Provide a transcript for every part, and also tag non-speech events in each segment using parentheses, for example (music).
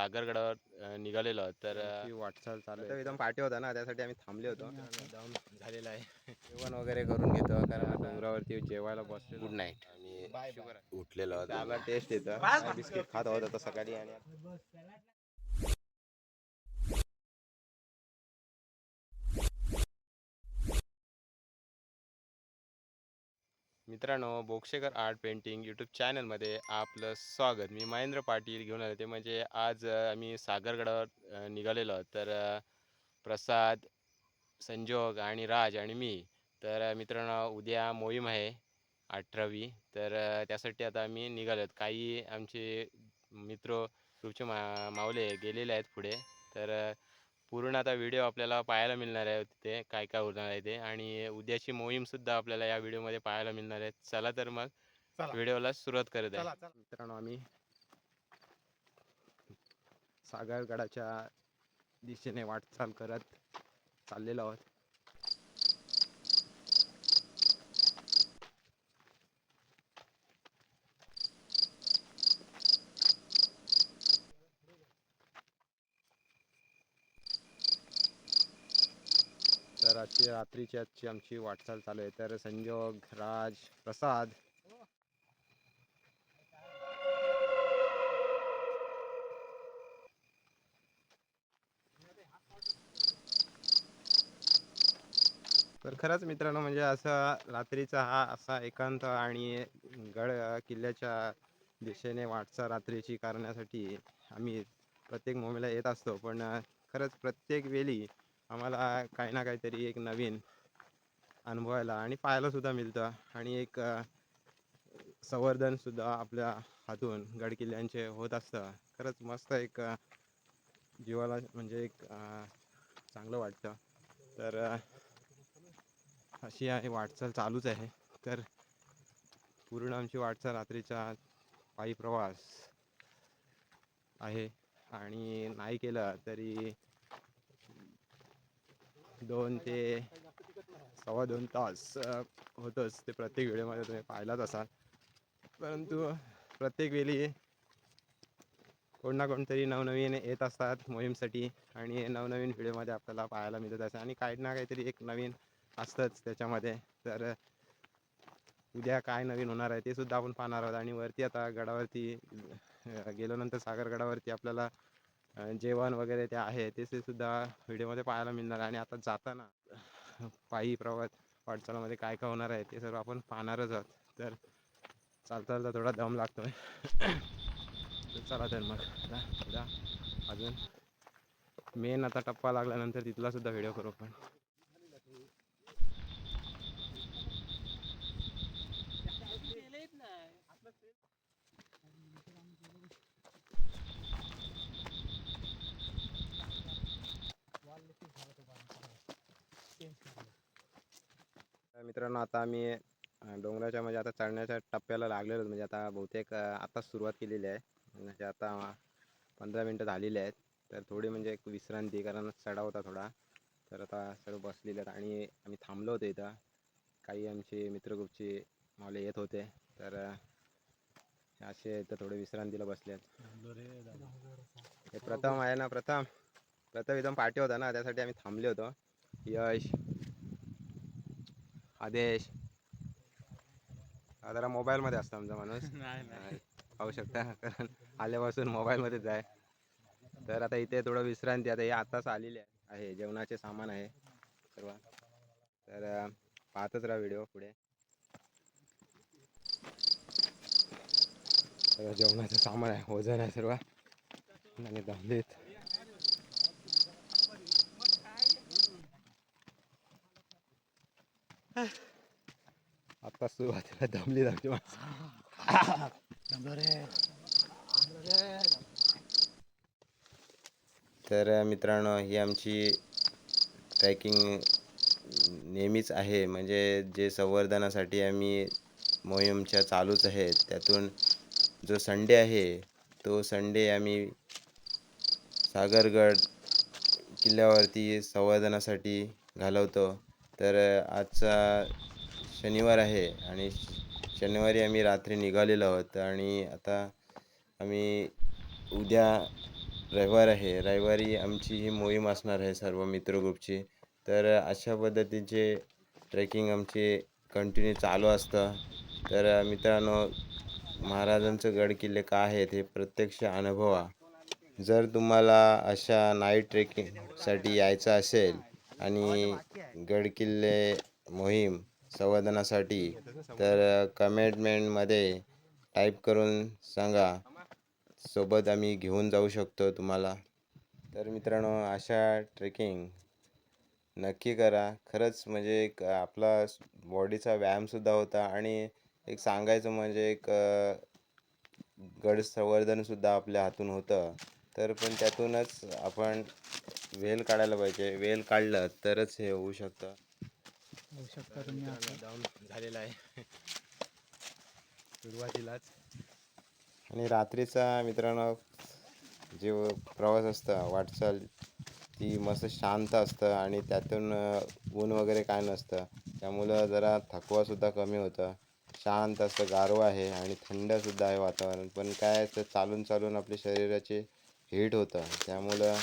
सागरगडावर निघालेलो आहोत. तर ची वाटचाल चालू आता आहे एकदम पाठी होता ना त्यासाठी आम्ही थांबले होतो. दम झालेला आहे. जेवण वगैरे करून घेतो कारण आता डोंगरावरती जेवायला बसले गुड नाईट आणि उठलेलो आहोत. त्याला टेस्ट येतं. बिस्किट खात होता सकाळी आणि मित्रांनो बोक्षेकर आर्ट पेंटिंग यूट्यूब चॅनलमध्ये आपलं स्वागत. मी महेंद्र पाटील घेऊन आले ते म्हणजे आज आम्ही सागरगडावर निघालेलो तर प्रसाद संजोग आणि राज आणि मी. तर मित्रांनो उद्या मोहीम आहे अठरावी. तर त्यासाठी आता आम्ही निघालो आहोत. काही आमचे मित्र ग्रुपचे मा मावले गेलेले आहेत पुढे. तर पूर्ण आता व्हिडिओ आपल्याला पाहायला मिळणार आहे तिथे काय काय होणार आहे ते. आणि उद्याची मोहीम सुद्धा आपल्याला या व्हिडिओमध्ये पाहायला मिळणार आहे चला तर मग व्हिडिओला सुरुवात करत आहे. मित्रांनो आम्ही सागरगडाच्या दिशेने वाटचाल करत चाललेलो आहोत तर आजची रात्रीची आजची आमची वाटचाल चालू आहे. तर संजोग राज प्रसाद. तर खरंच मित्रांनो म्हणजे असा रात्रीचा हा असा एकांत आणि गड किल्ल्याच्या दिशेने वाटचाल रात्रीची करण्यासाठी आम्ही प्रत्येक मोमेला येत असतो. पण खरंच प्रत्येक वेळी आम्हाला काही ना काहीतरी एक नवीन अनुभवायला आणि पाहायला सुद्धा मिळतं. आणि एक संवर्धनसुद्धा संवर्धन सुद्धा आपल्या हातून गडकिल्ल्यांचे होत असतं. खरंच मस्त एक जीवाला म्हणजे एक चांगलं वाटतं. तर अशी आहे वाटचाल चालूच आहे. तर पूर्ण आमची वाटचाल रात्रीचा पायी प्रवास आहे. आणि नाही केलं तरी दोन ते सव्वा दोन तास होतंच. ते प्रत्येक व्हिडिओमध्ये तुम्ही पाहिलाच असाल. परंतु प्रत्येक वेळी कोण ना कोणतरी नवनवीन येत असतात मोहीमसाठी आणि नवनवीन व्हिडिओमध्ये आपल्याला पाहायला मिळत असतात आणि काही ना काहीतरी एक नवीन असतंच त्याच्यामध्ये. तर उद्या काय नवीन होणार आहे ते सुद्धा आपण पाहणार आहोत. आणि वरती आता गडावरती गेल्यानंतर सागरगडावरती आपल्याला जेवण वगैरे ते आहे ते सुद्धा व्हिडिओमध्ये पाहायला मिळणार आहे आणि आता जाताना पायी प्रवास वाटचालामध्ये काय काय होणार आहे ते सर्व आपण पाहणारच आहोत. तर चालता चालता थोडा दम लागतो आहे चला तर मग. आता उद्या अजून मेन आता टप्पा लागल्यानंतर तिथला सुद्धा व्हिडिओ करू पण तर मित्रांनो आता आम्ही डोंगराच्या म्हणजे आता चढण्याच्या टप्प्याला लागलेलो म्हणजे आता बहुतेक आता आताच सुरुवात केलेली आहे. म्हणजे आता पंधरा मिनटं झालेली आहेत. तर थोडी म्हणजे एक विश्रांती कारण चढाव होता थोडा. तर आता सर्व बसलेले आहेत आणि आम्ही थांबलो होतो इथं. काही आमचे मित्रग्रुपचे मावले येत होते. तर असे इथं थोडे विश्रांतीला बसले आहेत. हे प्रथम आहे ना प्रथम प्रथम एकदम पाठी होता ना त्यासाठी आम्ही थांबले होतो. यश. आदेश. हा जरा मोबाईलमध्ये असतो आमचा माणूस. (laughs) नाही, पाहू शकता. कारण आल्यापासून मोबाईलमध्येच आहे. तर आता इथे थोडं विश्रांती. आता हे आताच आलेले आहे. जेवणाचे सामान आहे. सर्व. तर पाहतच राहा व्हिडिओ पुढे. जेवणाचं सामान आहे. वजन आहे सर्व. आणि दमलेत आता सुरुवातीला दमली आमची माणसं. तर मित्रांनो ही आमची ट्रॅकिंग नेहमीच आहे. म्हणजे जे संवर्धनासाठी आम्ही मोहीमच्या चालूच आहे. त्यातून जो संडे आहे तो संडे आम्ही सागरगड किल्ल्यावरती संवर्धनासाठी घालवतो. तर आजचा शनिवार आहे आणि शनिवारी आम्ही रात्री निघालेलो आहोत आणि आता आम्ही उद्या रविवार आहे. रविवारी आमची ही मोहीम असणार आहे सर्व मित्र ग्रुपची. तर अशा पद्धतीचे ट्रेकिंग आमची कंटिन्यू चालू असतं. तर मित्रांनो महाराजांचं गड किल्ले काय आहेत हे प्रत्यक्ष अनुभवा. जर तुम्हाला अशा नाईट ट्रेकिंगसाठी यायचं असेल आणि गड किल्ले मोहीम संवर्धनासाठी तर कमेंटमेंटमध्ये टाईप करून सांगा. सोबत आम्ही घेऊन जाऊ शकतो तुम्हाला. तर मित्रांनो अशा ट्रेकिंग नक्की करा. खरंच म्हणजे एक आपला बॉडीचा व्यायामसुद्धा होता आणि एक सांगायचं म्हणजे एक गड संवर्धनसुद्धा आपल्या हातून होतं. तर पण त्यातूनच आपण वेल काढायला पाहिजे. वेल काढलं तरच हे होऊ शकतं. होऊ शकता तुम्ही आता. डाऊन झालेला आहे. (laughs) सुरुवातीलाच. आणि रात्रीचा मित्रांनो जे प्रवास असतं वाटचाल ती मस्त शांत असतं आणि त्यातून ऊन वगैरे काय नसतं. त्यामुळं जरा थकवासुद्धा कमी होतं. शांत असतं गारवा आहे आणि थंडसुद्धा आहे वातावरण. पण काय तर चालून चालून आपल्या शरीराचे हीट होतं. त्यामुळं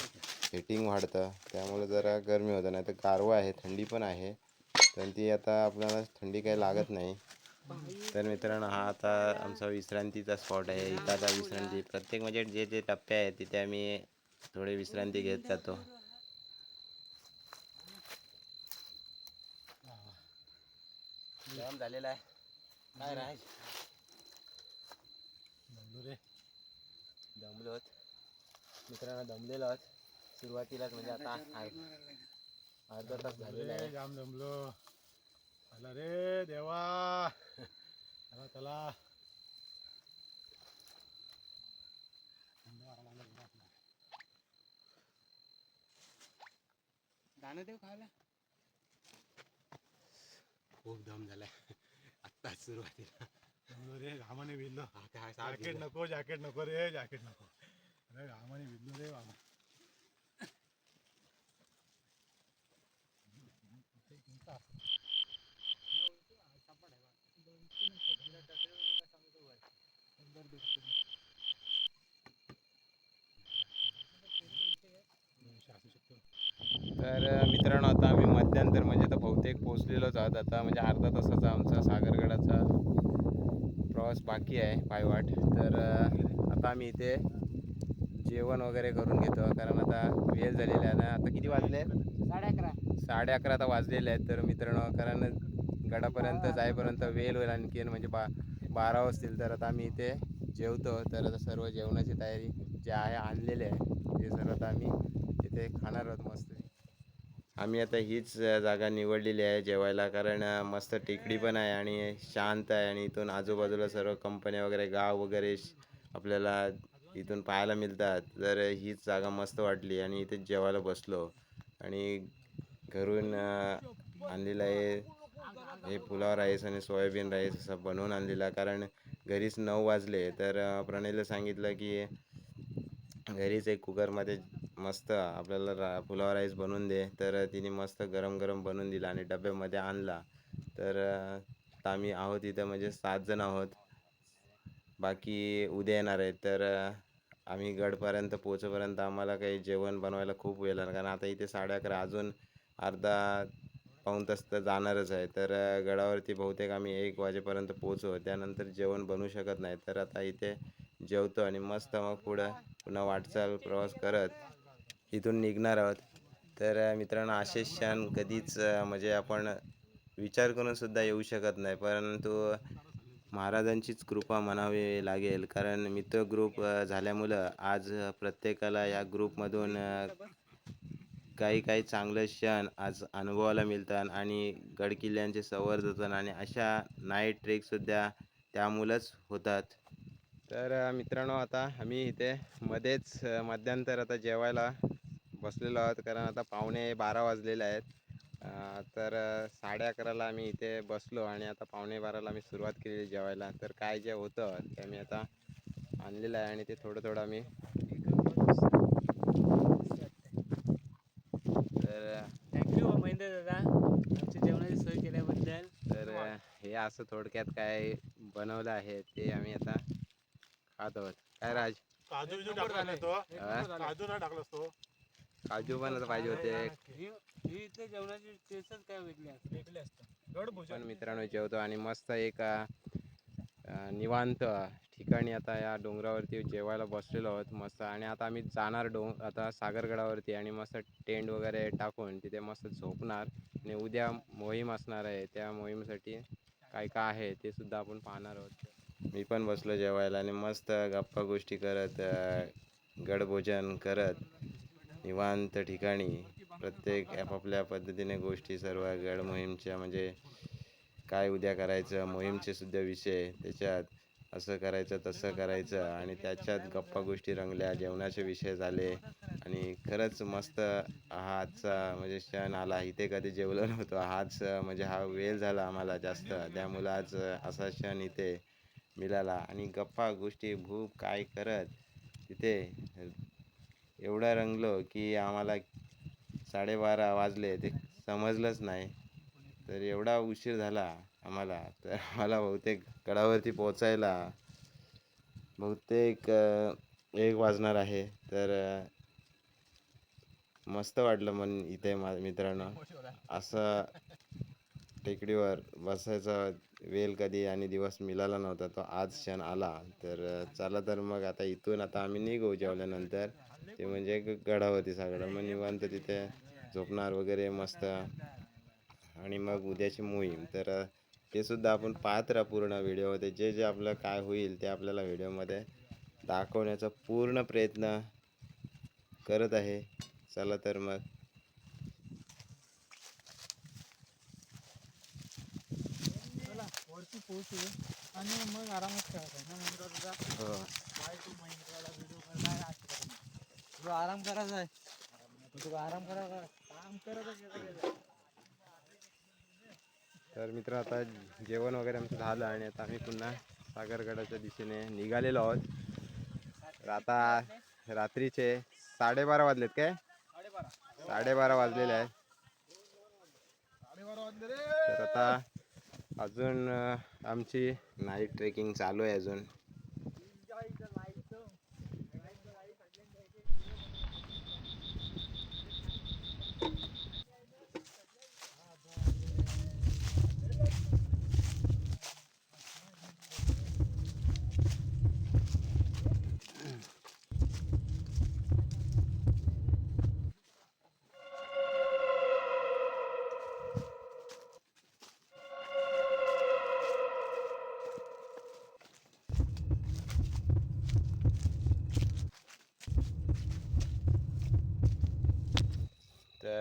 हिटिंग वाढतं. त्यामुळं जरा गरमी होतं. नाही तर गारवा आहे थंडी पण आहे. पण ती आता आपल्याला थंडी काही लागत नाही. तर मित्रांनो हा आता आमचा विश्रांतीचा स्पॉट आहे. इथं आता विश्रांती प्रत्येक म्हणजे जे जे टप्पे आहेत तिथे आम्ही थोडी विश्रांती घेत जातो. झालेला आहे. काय राहायचं? दमलो रे दमलो आहोत मित्रांनो दमलेलो आहोत. सुरुवातीलाच म्हणजे आता अर्ध- अर्धा तास झालेला आहे. जाम दमलो आला रे देवा. चला चला. दाणं देऊ खायला? खूप दम झालाय. आत्ताच सुरुवातीला. दमलो रे घामाने भिजलो जॅकेट. नको जॅकेट नको रे जॅकेट नको. अरे घामाने भिजलो रे बाबा असू शकतो तर अ, मित्रांनो आता आम्ही मध्यंतर म्हणजे आता बहुतेक आता म्हणजे अर्धा तासाचा आमचा सागरगडाचा प्रवास बाकी आहे पायवाट. तर आता आम्ही इथे जेवण वगैरे करून घेतो कारण आता वेळ झालेला आहे ना. आता किती वाजले? साडे अकरा साडे अकरा आता वाजलेले आहेत. तर मित्रांनो कारण गडापर्यंत जाईपर्यंत वेळ होईल आणखीन म्हणजे बा बारा वाजतील. तर आता आम्ही इथे जेवतो. तर आता सर्व जेवणाची तयारी जे आहे आणलेले आहे ते सर्व आता आम्ही इथे खाणार आहोत मस्त. आम्ही आता हीच जागा निवडलेली आहे जेवायला कारण मस्त टेकडी पण आहे आणि शांत आहे आणि इथून आजूबाजूला सर्व कंपन्या वगैरे गाव वगैरे श- आपल्याला इथून पाहायला मिळतात. तर हीच जागा मस्त वाटली आणि इथे जेवायला बसलो. आणि घरून आणलेलं आहे हे पुलाव राईस आणि सोयाबीन राईस असं बनवून आणलेला कारण घरीच नऊ वाजले. तर प्रणयला सांगितलं की घरीच एक कुकरमध्ये मस्त आपल्याला रा पुलाव राईस बनवून दे. तर तिने मस्त गरम गरम बनवून दिला आणि डब्यामध्ये आणला. तर आता आम्ही आहोत इथं म्हणजे सात जण आहोत. बाकी उद्या येणार आहेत. तर आम्ही गडपर्यंत पोचपर्यंत आम्हाला काही जेवण बनवायला खूप वेळ लागणार. कारण आता इथे साडे अकरा अजून अर्धा पाऊण तास तर जाणारच आहे. तर गडावरती बहुतेक आम्ही एक वाजेपर्यंत पोचू त्यानंतर जेवण बनवू शकत नाही. तर आता इथे जेवतो आणि मस्त मग पुढं पुन्हा वाटचाल प्रवास करत इथून निघणार आहोत. तर मित्रांनो असे क्षण कधीच म्हणजे आपण विचार करूनसुद्धा येऊ शकत नाही. परंतु महाराजांचीच कृपा म्हणावी लागेल. कारण मित्र ग्रुप झाल्यामुळं आज प्रत्येकाला या ग्रुपमधून काही काही चांगलं क्षण आज अनुभवायला मिळतात आणि गडकिल्ल्यांचे संवर्धन आणि अशा नाईट ट्रेकसुद्धा त्यामुळंच होतात. तर मित्रांनो आता आम्ही इथे मध्येच मध्यांतर मध्यंतर आता जेवायला बसलेलो आहोत कारण आता पावणे बारा वाजलेले आहेत. तर साडे अकराला आम्ही इथे बसलो आणि आता पावणे बाराला आम्ही सुरुवात केली जेवायला. तर काय जे होतं ते आम्ही आता आणलेलं आहे आणि ते थोडं थोडं आम्ही तर थँक्यू महेंद्र दादा. आमच्या जेवणाची सोय केल्याबद्दल. तर हे असं थोडक्यात काय बनवलं आहे ते आम्ही आता खात आहोत. काय राज? काजू बिजू टाकला तो? काजू नाही टाकलास तो? काजू पण आता पाहिजे होते. जेवणाची टेस्टच काय वेगळी असते पण मित्रांनो जेवतो आणि मस्त एक निवांत ठिकाणी आता या डोंगरावरती जेवायला बसलेलो आहोत. मस्त आणि आता आम्ही जाणार डोंग आता सागरगडावरती आणि मस्त टेंट वगैरे टाकून तिथे मस्त झोपणार. आणि उद्या मोहीम असणार आहे. त्या मोहीमसाठी काय काय आहे ते सुद्धा आपण पाहणार आहोत. मी पण बसलो जेवायला आणि मस्त गप्पा गोष्टी करत गडभोजन करत. निवांत ठिकाणी प्रत्येक आपापल्या पद्धतीने गोष्टी सर्व गड मोहीमच्या म्हणजे काय उद्या करायचं मोहीमचे सुद्धा विषय त्याच्यात असं करायचं तसं करायचं आणि त्याच्यात गप्पा गोष्टी रंगल्या जेवणाचे विषय झाले आणि खरंच मस्त हा आजचा म्हणजे क्षण आला. इथे कधी जेवलो नव्हतो. हाच म्हणजे हा वेळ झाला आम्हाला जास्त. त्यामुळं आज असा क्षण इथे मिळाला आणि गप्पा गोष्टी भूक काय करत तिथे एवढं रंगलो की आम्हाला साडेबारा वाजले ते समजलंच नाही. तर एवढा उशीर झाला आम्हाला. तर आम्हाला बहुतेक गडावरती पोचायला बहुतेक एक वाजणार आहे. तर मस्त वाटलं मन इथे मा मित्रांनो. असं टेकडीवर बसायचा वेळ कधी आणि दिवस मिळाला नव्हता. तो आज क्षण आला. तर चला तर मग आता इथून आता आम्ही निघू जेवल्यानंतर. ते म्हणजे ग- गडावरती सगळं. मग निवांत तिथे झोपणार वगैरे मस्त. आणि मग उद्याची मोहीम. तर ते सुद्धा आपण पाहत राहा पूर्ण व्हिडिओमध्ये जे जे आपलं काय होईल ते आपल्याला व्हिडिओमध्ये दाखवण्याचा पूर्ण प्रयत्न करत आहे. चला तर मग. वरती पोहोचू. आणि मग आरामात खेळायचं ना महिंद्रा तुझा हो. काय तू महिंद्राला व्हिडिओ काय असं करायचं नाही. तुला आराम करायचा आहे. तुला आराम करायचा काम करत तर मित्र आता जेवण वगैरे आमचं झालं आणि आता आम्ही पुन्हा सागरगडाच्या दिशेने निघालेलो आहोत. तर आता रात्रीचे साडेबारा वाजलेत काय? साडेबारा वाजलेले आहेत. तर आता अजून आमची नाईट ट्रेकिंग चालू आहे अजून.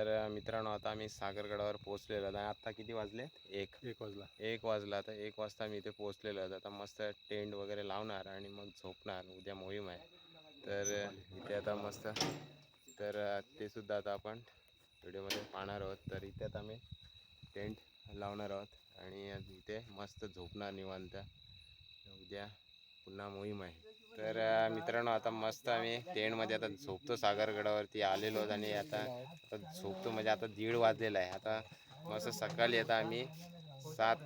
तर मित्रांनो आता आम्ही सागरगडावर पोहोचलेलो आणि आता किती वाजले एक. एक वाजला. एक वाजला. तर एक वाजता मी इथे पोहोचलेलो आहे. आता मस्त टेंट वगैरे लावणार आणि मग झोपणार. उद्या मोहीम आहे. तर इथे आता मस्त. तर ते सुद्धा आता आपण व्हिडिओमध्ये पाहणार आहोत. तर इथे आता आम्ही टेंट लावणार आहोत. आणि इथे मस्त झोपणार निवांत. उद्या पुन्हा मोहीम आहे. तर मित्रांनो आता मस्त आम्ही टेंटमध्ये आता झोपतो. सागरगडावरती आलेलो आहोत आणि आता आता झोपतो म्हणजे आता दीड वाजलेला आहे. आता मस्त सकाळी आता आम्ही सात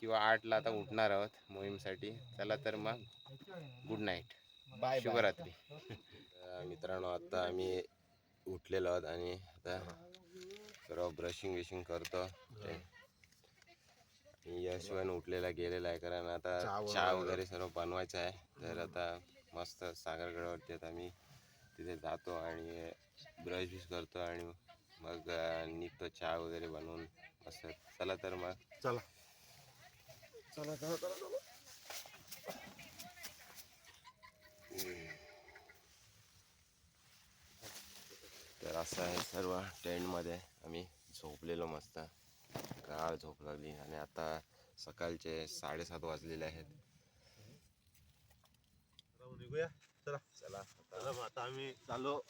किंवा आठला आता उठणार आहोत मोहीमसाठी. चला तर मग गुड नाईट बाय शुभरात्री. मित्रांनो आता आम्ही उठलेलो आहोत आणि आता सर्व ब्रशिंग विशिंग करतो. ते- आणि यश पण उठलेला गेलेला आहे कारण आता चहा वगैरे. सर्व बनवायचं आहे. तर आता मस्त सागरगडावरती आता आम्ही तिथे जातो आणि ब्रश बिश करतो आणि मग निघतो चहा वगैरे बनवून. मस्त चला तर मग. चला. तर असं आहे सर्व टेंटमध्ये आम्ही झोपलेलो मस्त. गाळ झोप लागली आणि आता सकाळचे साडेसात वाजलेले आहेत. जाऊ निघूया. चला. चला. चला मग आता आम्ही चाललो.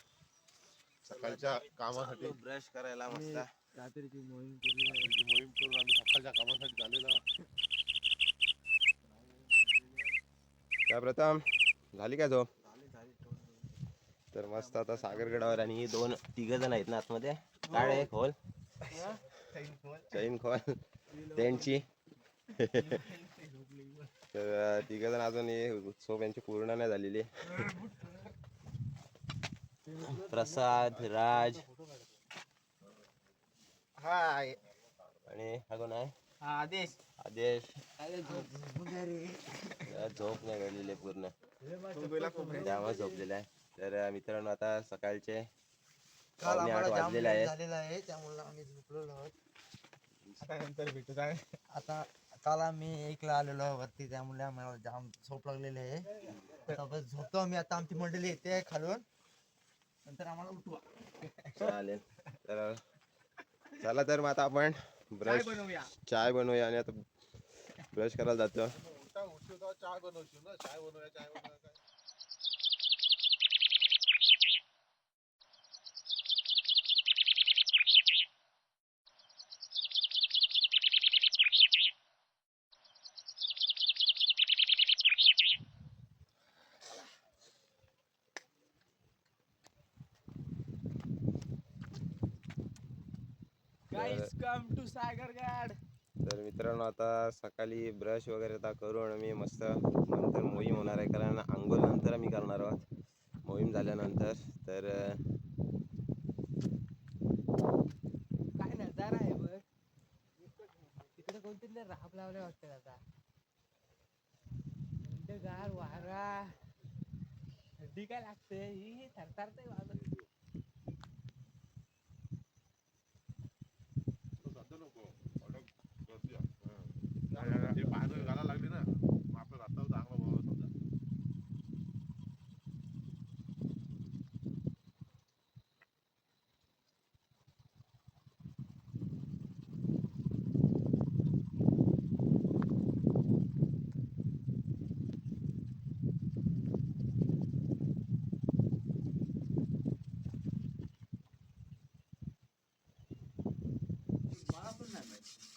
सकाळच्या कामासाठी. ब्रश करायला मस्त. रात्रीची मोहीम केली. मोहीम करून आम्ही सकाळच्या कामासाठी झालेलो त्या प्रथम झाली का झोप? तर मस्त आता सागरगडावर आणि दोन तिघ जण आहेत ना आतमध्ये. काय आहे खोल. चैन खोल. त्यांची. तर तिघ जण अजून ही झोप यांची पूर्ण नाही झालेली. प्रसाद राज. हाय. आणि हा कोण आहे? आदेश. आदेश. झोप. नाही आहे पूर्ण. झोपलेला आहे. तर मित्रांनो आता सकाळचे काल पावणे आठ आम्हाला जाम वाजलेले लेट आहेत. झालेला आहे त्यामुळे आम्ही झोपलेलो आहोत. नंतर भेटू काय आता काल आम्ही एकला आलेलो आहे वरती त्यामुळे आम्हाला जाम झोप लागलेली आहे. आता बस झोपतो आम्ही. आता आमची मंडळी येते खालून. नंतर आम्हाला उठवा. चालेल. तर चला तर मग आता आपण ब्रश चाय बनवूया आणि आता ब्रश करायला जातो. चहा बनवशील ना? चाय बनवूया चाय बनवूया काय? तर मित्रांनो आता सकाळी ब्रश वगैरे आता करून आम्ही मस्त नंतर मोहीम होणार आहे कारण आंघोळ नंतर आम्ही करणार आहोत. मोहीम झाल्यानंतर तर काय नजारा आहे बघ. तिकडे कोणतरी राब लावले वाटतं आता. गार वारा. थंडी काय लागते? ही थरथरते वाजत सध्या नको अडक गर्दी आहे. हं. ते बाहेर घालायला लागली ना मग आपलं रस्ता चांगला व्हावा समजा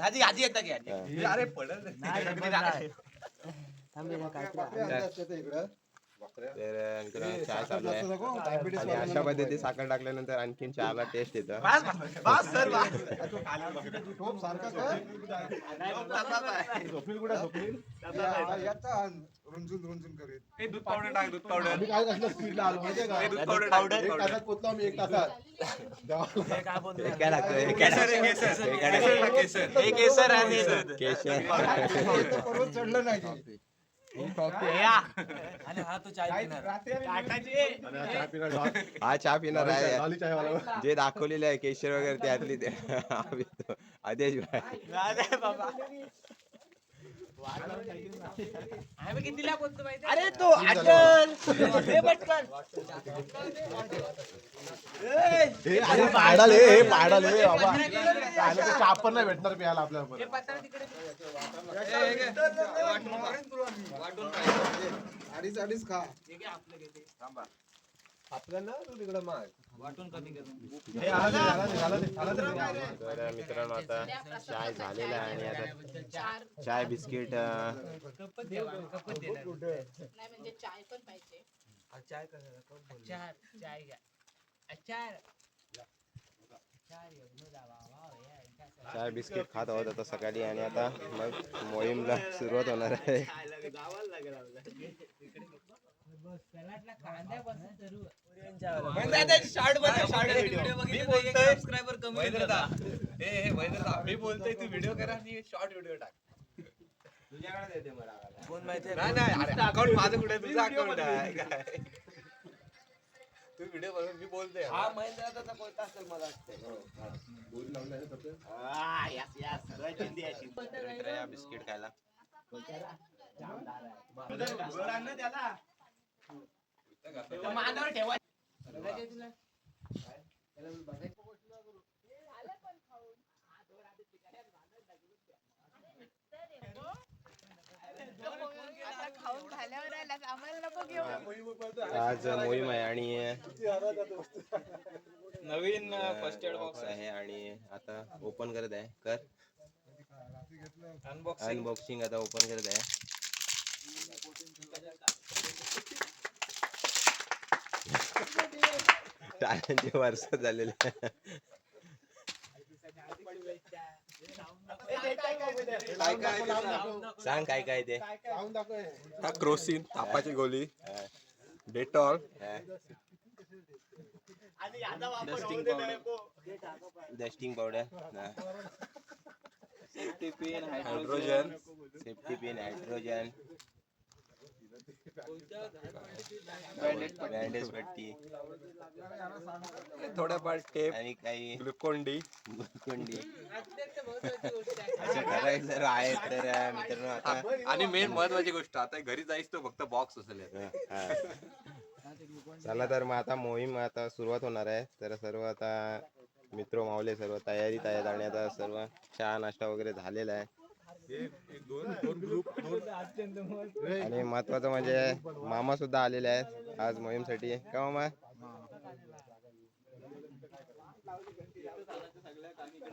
आधी आधी येतात की अरे पडल. तर अं, मित्रांनो चहा चालू आहे. आणि अशा पद्धती साखर टाकल्यानंतर आणखीन चहाला टेस्ट येतं. रुंजून रुंजून करीत. आम्ही काय कसलं स्पीडला आलो माहितीये का? एक तासात पोचलो आम्ही एक तासात. हे काय लागतं हे काय लागतं? हे काय लागतं? केशर पर्वत चढलं नाही. आणि हा तो चाय पिणार. आणि हा चहा पिणार. हा आहे. जे दाखवलेले आहे केशर वगैरे त्यातली ते. हा अरे तो अटल. हे पटकन. हे अरे पाडाल हे हे पाडाल. हे बाबा. पाहिलं तर चहा पण नाही भेटणार प्यायला आपल्याला परत. अडीच अडीच खा. हे आला ते, आला ते, आला ते, आला ते. तर मित्रांनो आता चाय झालेला आहे आणि आता चाय बिस्किट नाही म्हणजे चाय पण पाहिजे चाय चार चाय घ्या चार चाय बिस्किट खात आहोत आता सकाळी आणि आता मग मोहीमला सुरुवात होणार आहे. मी बोलतोय तू व्हिडिओ करा आणि शॉर्ट व्हिडिओ टाक कोण माहिती नाही नाही अकाउंट माझं कुठे तुझं अकाउंट आहे काय तू व्हिडिओ बघ मी बोलतोय हा महेंद्र बोलता असेल मला या बिस्किट खायला झाल्यावर आज मोहीम आहे आणि नवीन फर्स्ट एड बॉक्स आहे आणि आता ओपन करत आहे. कर. अनबॉक्सिंग अनबॉक्सिंग आता ओपन करत आहे. टाळ्यांचे वर्ष झालेले. आहे. सांग काय काय ते. हा क्रोसिन तापाची गोळी Dettol. Dusting powder dusting powder safety pin hydrogen safety pin hydrogen bandage पट्टी. थोड्याफार टेप आणि काही ग्लुकोन डी आहे. तर मित्रांनो आता आणि मेन महत्वाची गोष्ट आता घरी जायच तो फक्त बॉक्स असेल हा. चला तर मग आता मोहीम आता सुरुवात होणार आहे. तर सर्व आता मित्र मावले सर्व तयारीत आहेत आणि आता सर्व चहा नाश्ता वगैरे झालेला आहे. आणि महत्वाचं म्हणजे मामा सुद्धा आलेले आहेत आज मोहीमसाठी. का मामा?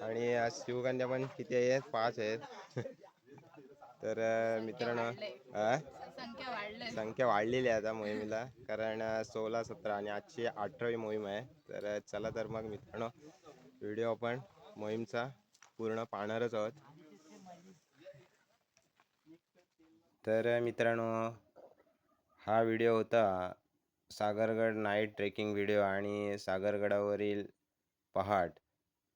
आणि आज शिवकन्या पण किती आहेत? पाच आहेत. तर मित्रांनो संख्या वाढलेली. आहे आता मोहिमेला. कारण सोळा सतरा आणि आजची अठरावी मोहीम आहे. तर चला तर मग मित्रांनो व्हिडिओ आपण मोहीमचा पूर्ण पाहणारच आहोत. तर मित्रांनो हा व्हिडिओ होता सागरगड नाईट ट्रेकिंग व्हिडिओ आणि सागरगडावरील पहाट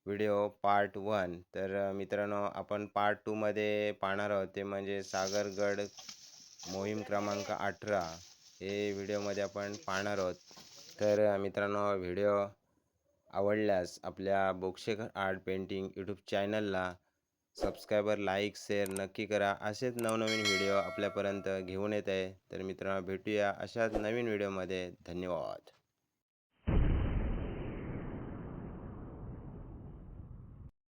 व्हिडिओ पार्ट वन. तर मित्रांनो आपण पार्ट टूमध्ये पाहणार आहोत ते म्हणजे सागरगड मोहीम क्रमांक अठरा हे व्हिडिओमध्ये आपण पाहणार आहोत. तर मित्रांनो व्हिडिओ आवडल्यास आपल्या बोक्षेकर आर्ट पेंटिंग यूट्यूब चॅनलला सबस्क्रायबर लाईक शेअर नक्की करा. असेच नवनवीन व्हिडिओ आपल्यापर्यंत घेऊन येत आहे. तर मित्रांनो भेटूया अशाच नवीन व्हिडिओमध्ये. धन्यवाद.